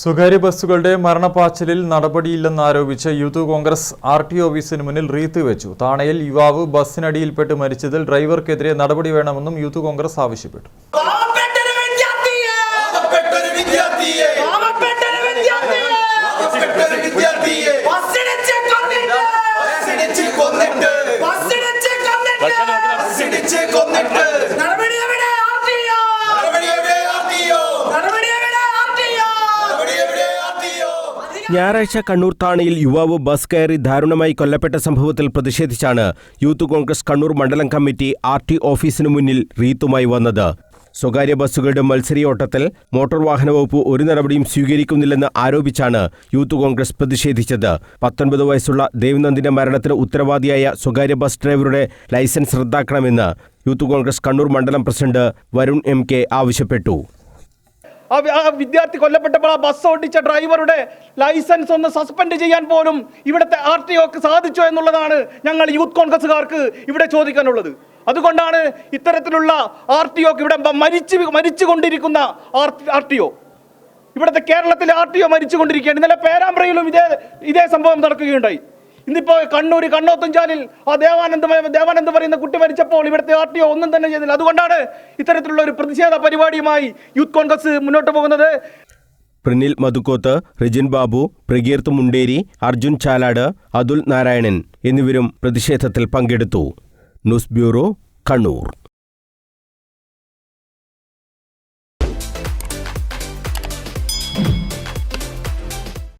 സ്വകാര്യ ബസ്സുകളുടെ മരണപ്പാച്ചിലിൽ നടപടിയില്ലെന്നാരോപിച്ച് യൂത്ത് കോൺഗ്രസ് ആർ ടി ഓഫീസിന് മുന്നിൽ റീത്ത് വെച്ചു. താണയിൽ യുവാവ് ബസ്സിനടിയിൽപ്പെട്ട് മരിച്ചതിൽ ഡ്രൈവർക്കെതിരെ നടപടി വേണമെന്നും യൂത്ത് കോൺഗ്രസ് ആവശ്യപ്പെട്ടു. ഞായറാഴ്ച കണ്ണൂർ താണയിൽ യുവാവ് ബസ് കയറി ദാരുണമായി കൊല്ലപ്പെട്ട സംഭവത്തിൽ പ്രതിഷേധിച്ചാണ് യൂത്ത് കോൺഗ്രസ് കണ്ണൂർ മണ്ഡലം കമ്മിറ്റി ആർ ടി ഓഫീസിനു മുന്നിൽ റീത്തുമായി വന്നത്. സ്വകാര്യ ബസ്സുകളുടെ മത്സരിയോട്ടത്തിൽ മോട്ടോർ വാഹന വകുപ്പ് ഒരു നടപടിയും സ്വീകരിക്കുന്നില്ലെന്ന് ആരോപിച്ചാണ് യൂത്ത് കോൺഗ്രസ് പ്രതിഷേധിച്ചത്. പത്തൊൻപത് വയസ്സുള്ള ദേവ്നന്ദിന്റെ മരണത്തിന് ഉത്തരവാദിയായ സ്വകാര്യ ബസ് ഡ്രൈവറുടെ ലൈസൻസ് റദ്ദാക്കണമെന്ന് യൂത്ത് കോൺഗ്രസ് കണ്ണൂർ മണ്ഡലം പ്രസിഡന്റ് വരുൺ എം കെ ആവശ്യപ്പെട്ടു. ആ വിദ്യാർത്ഥി കൊല്ലപ്പെട്ടപ്പോൾ ആ ബസ് ഓടിച്ച ഡ്രൈവറുടെ ലൈസൻസ് ഒന്ന് സസ്പെൻഡ് ചെയ്യാൻ പോലും ഇവിടുത്തെ ആർ ടി ഒക്ക് സാധിച്ചോ എന്നുള്ളതാണ് ഞങ്ങൾ യൂത്ത് കോൺഗ്രസ്സുകാർക്ക് ഇവിടെ ചോദിക്കാനുള്ളത്. അതുകൊണ്ടാണ് ഇത്തരത്തിലുള്ള ആർ ടി ഒക്ക് ഇവിടെ മരിച്ചു മരിച്ചുകൊണ്ടിരിക്കുന്ന ആർ ടി ഒ. ഇവിടുത്തെ കേരളത്തിലെ ആർ ടി ഒ മരിച്ചുകൊണ്ടിരിക്കുകയാണ്. ഇന്നലെ പേരാമ്പ്രയിലും ഇതേ ഇതേ സംഭവം നടക്കുകയുണ്ടായി. ഇന്നിപ്പോ കണ്ണൂർ കണ്ണോത്തുംചാലിൽ ആ ദേവാനന്ദ് ദേവാനന്ദ് പറയുന്ന കുട്ടി മരിച്ചപ്പോൾ ഇവിടുത്തെ ആർ ടി ഒ ഒന്നും തന്നെ ചെയ്തില്ല. അതുകൊണ്ടാണ് ഇത്തരത്തിലുള്ള ഒരു പ്രതിഷേധ പരിപാടിയുമായി യൂത്ത് കോൺഗ്രസ് മുന്നോട്ട് പോകുന്നത്. പ്രനിൽ മധുക്കോത്ത് റിജിൻ ബാബു പ്രകീർത്ത് മുണ്ടേരി അർജുൻ ചാലാട് അതുൽ നാരായണൻ എന്നിവരും പ്രതിഷേധത്തിൽ പങ്കെടുത്തു. News bureau Kannur.